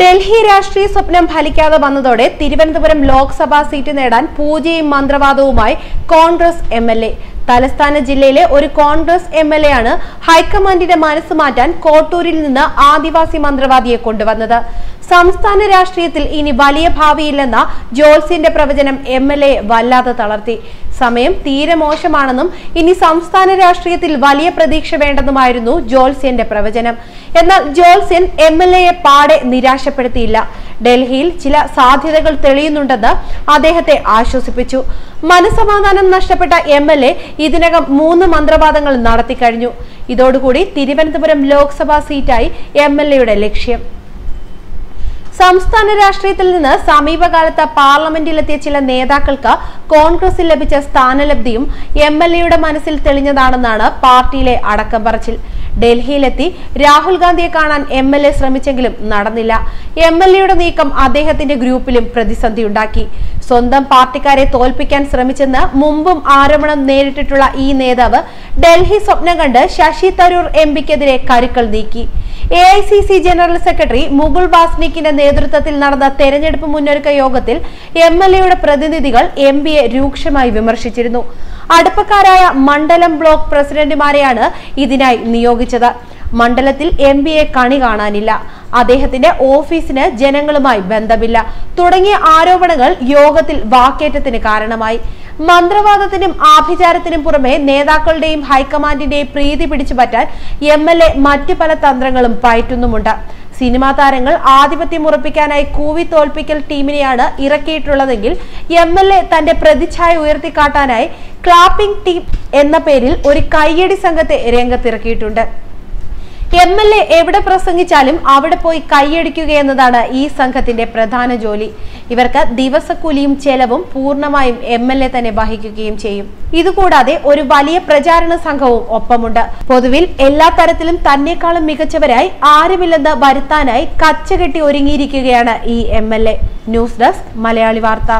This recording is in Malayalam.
ഡൽഹി രാഷ്ട്രീയ സ്വപ്നം ഫലിക്കാതെ വന്നതോടെ തിരുവനന്തപുരം ലോക്സഭാ സീറ്റ് നേടാൻ പൂജയും മന്ത്രവാദവുമായി കോൺഗ്രസ് എം എൽ എ. തലസ്ഥാന ജില്ലയിലെ ഒരു കോൺഗ്രസ് എം എൽ എ ആണ് ഹൈക്കമാൻഡിന്റെ മനസ്സ് മാറ്റാൻ കോട്ടൂരിൽ നിന്ന് ആദിവാസി മന്ത്രവാദിയെ കൊണ്ടുവന്നത്. സംസ്ഥാന രാഷ്ട്രീയത്തിൽ ഇനി വലിയ ഭാവിയില്ലെന്ന ജോൾസിന്റെ പ്രവചനം എം എൽ എ വല്ലാതെ തളർത്തി. സമയം തീരെ മോശമാണെന്നും ഇനി സംസ്ഥാന രാഷ്ട്രീയത്തിൽ വലിയ പ്രതീക്ഷ വേണ്ടെന്നുമായിരുന്നു ജോൾസ്യന്റെ പ്രവചനം. എന്നാൽ ജോൾസ്യൻ എം എൽ എയെ പാടെ നിരാശപ്പെടുത്തിയില്ല. ഡൽഹിയിൽ ചില സാധ്യതകൾ തെളിയുന്നുണ്ടെന്ന് അദ്ദേഹത്തെ ആശ്വസിപ്പിച്ചു. മനസമാധാനം നഷ്ടപ്പെട്ട എം എൽ എ ഇതിനകം മൂന്ന് മന്ത്രവാദങ്ങൾ നടത്തിക്കഴിഞ്ഞു. ഇതോടുകൂടി തിരുവനന്തപുരം ലോക്സഭാ സീറ്റായി എം എൽ എയുടെ ലക്ഷ്യം. സംസ്ഥാന രാഷ്ട്രീയത്തിൽ നിന്ന് സമീപകാലത്ത് പാർലമെന്റിലെത്തിയ ചില നേതാക്കൾക്ക് കോൺഗ്രസിൽ ലഭിച്ച സ്ഥാനലബ്ധിയും എം എൽ എയുടെ മനസ്സിൽ തെളിഞ്ഞതാണെന്നാണ് പാർട്ടിയിലെ അടക്കം പറച്ചിൽ. ഡൽഹിയിലെത്തി രാഹുൽ ഗാന്ധിയെ കാണാൻ എം എൽ എ ശ്രമിച്ചെങ്കിലും നടന്നില്ല. എം എൽ എയുടെ നീക്കം അദ്ദേഹത്തിന്റെ ഗ്രൂപ്പിലും പ്രതിസന്ധിയുണ്ടാക്കി. സ്വന്തം പാർട്ടിക്കാരെ തോൽപ്പിക്കാൻ ശ്രമിച്ചെന്ന് മുമ്പും ആരോപണം നേരിട്ടിട്ടുള്ള ഈ നേതാവ് ഡൽഹി സ്വപ്നം കണ്ട് ശശി തരൂർ എം പിക്കെതിരെ കരുക്കൾ നീക്കി. A I C C general secretary Mukul വാസ്നിക്കിന്റെ നേതൃത്വത്തിൽ നടന്ന തെരഞ്ഞെടുപ്പ് മുന്നൊരുക്ക യോഗത്തിൽ എം എൽ എയുടെ പ്രതിനിധികൾ എം പിയെ രൂക്ഷമായി വിമർശിച്ചിരുന്നു. അടുപ്പക്കാരായ മണ്ഡലം ബ്ലോക്ക് പ്രസിഡന്റുമാരെയാണ് ഇതിനായി നിയോഗിച്ചത്. മണ്ഡലത്തിൽ എം പിയെ കണി കാണാനില്ല. അദ്ദേഹത്തിന്റെ ഓഫീസിന് ജനങ്ങളുമായി ബന്ധമില്ല. തുടങ്ങിയ ആരോപണങ്ങൾ യോഗത്തിൽ വാക്കേറ്റത്തിന് കാരണമായി. മന്ത്രവാദത്തിനും ആഭിചാരത്തിനും പുറമെ നേതാക്കളുടെയും ഹൈക്കമാൻഡിന്റെയും പ്രീതി പിടിച്ചു പറ്റാൻ എം മറ്റു പല തന്ത്രങ്ങളും പയറ്റുന്നുമുണ്ട്. സിനിമാ താരങ്ങൾ ആധിപത്യം ഉറപ്പിക്കാനായി കൂവി തോൽപ്പിക്കൽ ടീമിനെയാണ് ഇറക്കിയിട്ടുള്ളതെങ്കിൽ എം എൽ എ തന്റെ പ്രതിച്ഛായ ഉയർത്തിക്കാട്ടാനായി ക്ലാപ്പിംഗ് ടീം എന്ന പേരിൽ ഒരു കയ്യടി സംഘത്തെ രംഗത്തിറക്കിയിട്ടുണ്ട്. എം എൽ എ എവിടെ പ്രസംഗിച്ചാലും അവിടെ പോയി കൈയടിക്കുക എന്നതാണ് ഈ സംഘത്തിന്റെ പ്രധാന ജോലി. ഇവർക്ക് ദിവസക്കൂലിയും ചെലവും പൂർണമായും എം എൽ എ തന്നെ വഹിക്കുകയും ചെയ്യും. ഇതുകൂടാതെ ഒരു വലിയ പ്രചാരണ സംഘവും ഒപ്പമുണ്ട്. പൊതുവിൽ എല്ലാ തരത്തിലും തന്നെക്കാളും മികച്ചവരായി ആരുമില്ലെന്ന് വരുത്താനായി കച്ചകെട്ടി ഒരുങ്ങിയിരിക്കുകയാണ് ഈ എം ന്യൂസ് ഡെസ്ക് മലയാളി വാർത്ത.